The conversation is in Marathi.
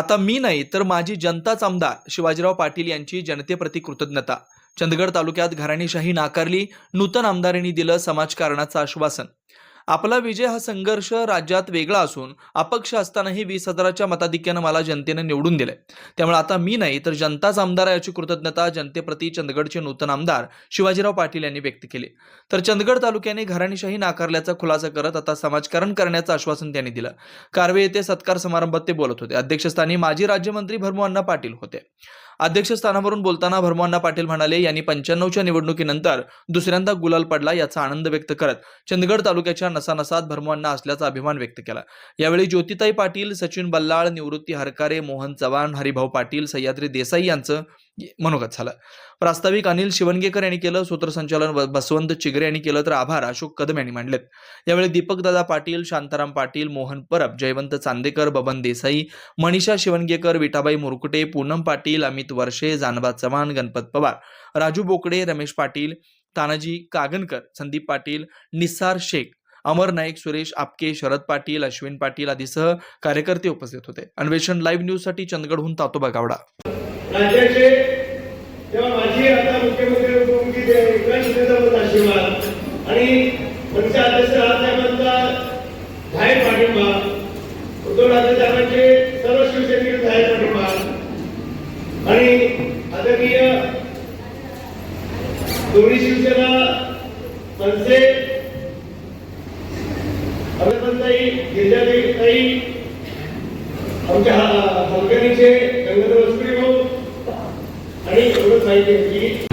आता मी नाही तर माझी जनताच आमदार शिवाजीराव पाटील यांची जनतेप्रती कृतज्ञता. चंदगड तालुक्यात घराणेशाही नाकारली नूतन आमदारांनी दिलं समाजकारणाचं आश्वासन. आपला विजय हा संघर्ष राज्यात वेगळा असून अपक्ष असतानाही वीस हजाराच्या मताधिक्यानं मला जनतेनं निवडून दिले त्यामुळे आता मी नाही तर जनताच आमदार आहे याची कृतज्ञता जनतेप्रती चंदगडचे नूतन आमदार शिवाजीराव पाटील यांनी व्यक्त केली. तर चंदगड तालुक्याने घराणीशाही नाकारल्याचा खुलासा करत आता समाजकारण करण्याचं आश्वासन त्यांनी दिलं. कारवे येथे सत्कार समारंभात ते बोलत होते. अध्यक्षस्थानी माजी राज्यमंत्री भरमोअण्णा पाटील होते. अध्यक्षस्थानावरून बोलताना भरमोअण्णा पाटील म्हणाले यांनी पंच्याण्णवच्या निवडणुकीनंतर दुसऱ्यांदा गुलाल पडला याचा आनंद व्यक्त करत चंदगड तालुक्याच्या नसानसात भरमोअण्णा असल्याचा अभिमान व्यक्त केला. यावेळी ज्योतिताई पाटील सचिन बल्लाळ निवृत्ती हरकारे मोहन चव्हाण हरिभाऊ पाटील सह्याद्री देसाई यांचं मनोगत झालं. प्रास्ताविक अनिल शिवणगेकर यांनी केलं सूत्रसंचालन बसवंत चिगरे यांनी केलं तर आभार अशोक कदम यांनी मांडलेत. यावेळी दीपकदादा पाटील शांताराम पाटील मोहन परब जयवंत चांदेकर बबन देसाई मनीषा शिवणगेकर विटाबाई मुरकुटे पूनम पाटील अमित वर्षे जानबा चव्हाण गणपत पवार राजू बोकडे रमेश पाटील तानाजी कागनकर संदीप पाटील निसार शेख अमर नाईक सुरेश आपके शरद पाटील अश्विन पाटील आदीसह कार्यकर्ते उपस्थित होते. अन्वेषण लाईव्ह न्यूजसाठी चंदगडहून तातोबा गावडा. राज्याचे तेव्हा माझी आता मुख्यमंत्री उपमुख्यमंत्री एकनाथ शिंदेचा आशीर्वाद. आणि मनसे अध्यक्ष राजसाहेबांचा जाहीर पाठिंबा उद्धव साहेबांचे सर्व शिवसैनिक जाहीर पाठिंबा. आणि आदरणीय दोन्ही शिवसेना मनसे अभिनंदनताई गिरिजाताई आमच्या हलकणीचे Bruno vai aqui